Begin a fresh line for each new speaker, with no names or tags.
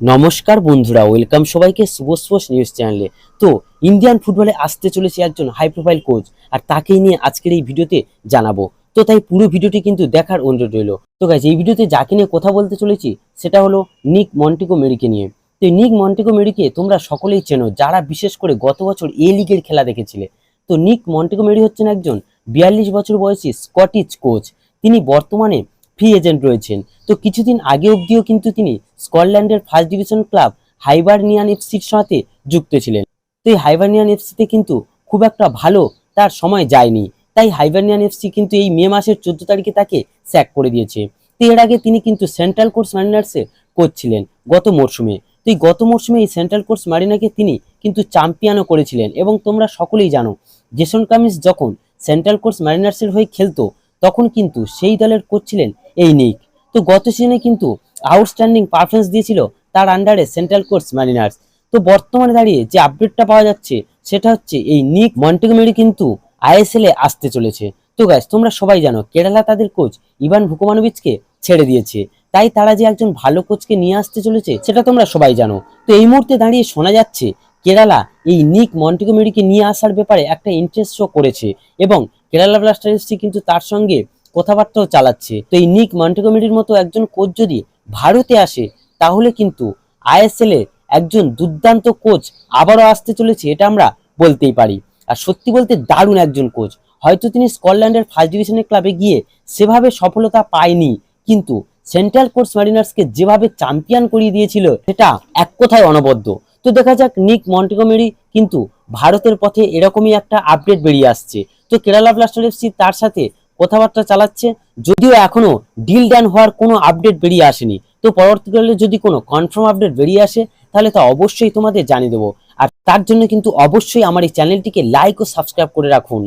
নমস্কার বন্ধুরা, ওয়েলকাম সবাইকে শুভ স্পোর্টস নিউজ চ্যানেলে। তো, ইন্ডিয়ান ফুটবলে আসতে চলেছে একজন হাই প্রোফাইল কোচ আর তাকেই নিয়ে আজকের এই ভিডিওতে জানাব। তো, তাই পুরো ভিডিওটি কিন্তু দেখার অনুরোধ রইল। তো গাইজ এই ভিডিওতে যাকে নিয়ে কথা বলতে চলেছি, সেটা হলো নিক মন্টিকো মেরিকে নিয়ে। তো নিক মন্টিকো মেরিকে তোমরা সকলেই চেনো, যারা বিশেষ করে গত বছর এ লিগের খেলা দেখেছিলে। তো, নিক মন্টিকো মেরি হচ্ছেন একজন বিয়াল্লিশ বছর বয়সী স্কটিশ কোচ তিনি বর্তমানে ফ্রি এজেন্ট রয়েছেন। তো, কিছুদিন আগে অবধিও কিন্তু তিনি স্কটল্যান্ডের ফার্স্ট ডিভিশন ক্লাব হাইবারনিয়ান এফসির সাথে যুক্ত ছিলেন। তো এই হাইবারনিয়ান এফসিতে কিন্তু খুব একটা ভালো তার সময় যায়নি। তাই হাইবারনিয়ান এফসি কিন্তু এই মে মাসের চোদ্দ তারিখে তাকে স্যাক করে দিয়েছে। তো এর আগে তিনি কিন্তু সেন্ট্রাল কোর্স মারিনার্সে কোচ ছিলেন গত মরশুমে। তো এই গত মরশুমে এই সেন্ট্রাল কোর্স মারিনাকে তিনি কিন্তু চ্যাম্পিয়নও করেছিলেন এবং তোমরা সকলেই জানো, জেসন কামিস যখন সেন্ট্রাল কোর্স মারিনার্সের হয়ে খেলতো, তখন কিন্তু সেই দলের কোচ ছিলেন এই নিক। তো গত সিজনে কিন্তু আউটস্ট্যান্ডিং পারফরমেন্স দিয়েছিল তার আন্ডারে সেন্ট্রাল কোর্স মারিনার্স তো বর্তমানে দাঁড়িয়ে যে আপডেটটা পাওয়া যাচ্ছে, সেটা হচ্ছে এই নিক মন্টেগমেরি কিন্তু আইএসএল এ আসতে চলেছে। তো গাইস তোমরা সবাই জানো, কেরালা তাদের কোচ ইভান ভুকমানোভিচকে ছেড়ে দিয়েছে। তাই তারা যে একজন ভালো কোচকে নিয়ে আসতে চলেছে, সেটা তোমরা সবাই জানো। তো এই মুহূর্তে দাঁড়িয়ে শোনা যাচ্ছে, কেরালা এই নিক মন্টিগোমেরিকে নিয়ে আসার ব্যাপারে একটা ইন্টারেস্ট শো করেছে এবং কেরালা ব্লাস্টার্স কিন্তু তার সঙ্গে কথাবার্তাও চালাচ্ছে। তো এই নিক মন্টিগোমেরির মতো একজন কোচ যদি ভারতে আসে, তাহলে কিন্তু আইএসএল এর একজন দুর্দান্ত কোচ আবারও আসতে চলেছে, এটা আমরা বলতেই পারি। আর সত্যি বলতে দারুণ একজন কোচ। হয়তো তিনি স্কটল্যান্ডের ফার্স্ট ডিভিশনের ক্লাবে গিয়ে সেভাবে সফলতা পায়নি, কিন্তু সেন্ট্রাল কোর্স মারিনার্সকে যেভাবে চ্যাম্পিয়ন করিয়ে দিয়েছিল, সেটা এক কথায় অনবদ্য। তো দেখা যাক, নিক মন্টিগোমেরি কিন্তু ভারতের পথে এরকমই একটা আপডেট বেরিয়ে আসছে। তো কেরালা ব্লাস্টার এফসি তার সাথে কথাবার্তা চালাচ্ছে, যদিও এখনও ডিল ডান হওয়ার কোনো আপডেট বেরিয়ে আসেনি। তো পরবর্তীকালে যদি কোনো কনফার্ম আপডেট বেরিয়ে আসে, তাহলে তা অবশ্যই তোমাদের জানিয়ে দেবো। আর তার জন্য কিন্তু অবশ্যই আমার এই চ্যানেলটিকে লাইক ও সাবস্ক্রাইব করে রাখুন।